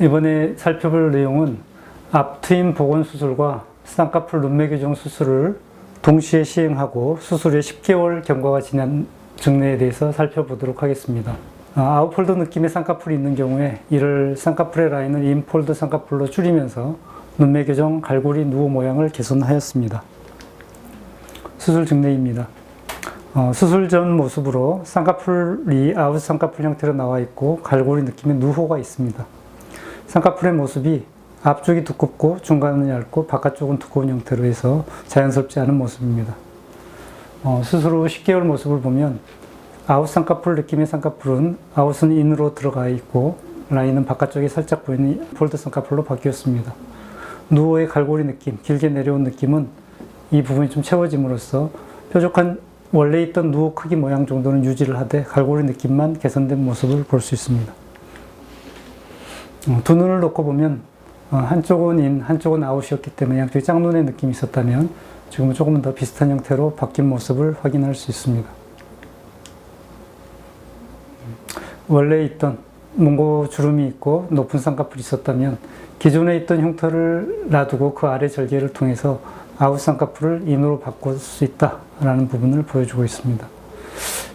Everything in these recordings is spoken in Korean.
이번에 살펴볼 내용은 앞트임 복원 수술과 쌍꺼풀 눈매 교정 수술을 동시에 시행하고 수술 후 10개월 경과가 지난 증례에 대해서 살펴보도록 하겠습니다. 아, 아웃폴드 느낌의 쌍꺼풀이 있는 경우에 이를 쌍꺼풀의 라인을 인폴드 쌍꺼풀로 줄이면서 눈매 교정 갈고리 누오 모양을 개선하였습니다. 수술 증례입니다. 어, 수술 전 모습으로 쌍꺼풀이 아웃 쌍꺼풀 형태로 나와 있고 갈고리 느낌의 누호가 있습니다. 쌍꺼풀의 모습이 앞쪽이 두껍고 중간은 얇고 바깥쪽은 두꺼운 형태로 해서 자연스럽지 않은 모습입니다. 어, 후 10개월 모습을 보면 아웃 쌍꺼풀 느낌의 쌍꺼풀은 아웃은 인으로 들어가 있고 라인은 바깥쪽에 살짝 보이는 폴드 쌍꺼풀로 바뀌었습니다. 누오의 갈고리 느낌, 길게 내려온 느낌은 이 부분이 좀 채워짐으로써 뾰족한 원래 있던 누오 크기 모양 정도는 유지를 하되 갈고리 느낌만 개선된 모습을 볼 수 있습니다. 어, 두 눈을 놓고 보면 어, 한쪽은 인, 한쪽은 아웃이었기 때문에 양쪽이 짝눈의 느낌이 있었다면 지금은 조금은 더 비슷한 형태로 바뀐 모습을 확인할 수 있습니다. 원래 있던 몽고 주름이 있고 높은 쌍꺼풀이 있었다면 기존에 있던 형태를 놔두고 그 아래 절개를 통해서 아웃 쌍꺼풀을 인으로 바꿀 수 있다라는 부분을 보여주고 있습니다.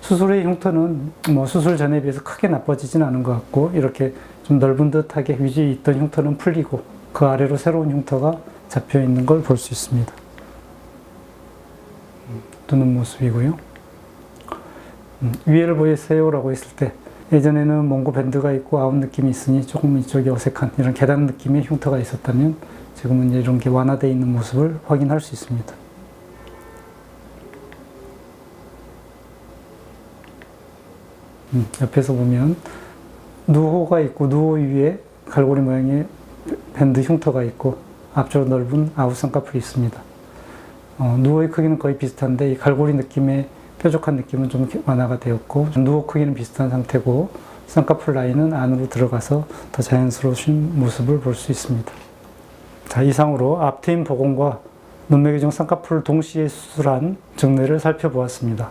수술의 흉터는 뭐 수술 전에 비해서 크게 나빠지진 않은 것 같고 이렇게 좀 넓은 듯하게 위에 있던 흉터는 풀리고 그 아래로 새로운 흉터가 잡혀 있는 걸 볼 수 있습니다. 두는 모습이고요. 음, 위에를 보이세요라고 했을 때 예전에는 몽고 밴드가 있고 아웃 느낌이 있으니 조금 이쪽이 어색한 이런 계단 느낌의 흉터가 있었다면 지금은 이런 게 완화되어 있는 모습을 확인할 수 있습니다. 음, 옆에서 보면 누호가 있고 누호 위에 갈고리 모양의 밴드 흉터가 있고 앞쪽으로 넓은 아웃 쌍꺼풀이 있습니다. 어, 누호의 크기는 거의 비슷한데 이 갈고리 느낌의 뾰족한 느낌은 좀 완화가 되었고 누호 크기는 비슷한 상태고 쌍꺼풀 라인은 안으로 들어가서 더 자연스러우신 모습을 볼 수 있습니다. 자, 이상으로 앞트임 복원과 눈매 교정 쌍꺼풀을 동시에 수술한 증례를 살펴보았습니다.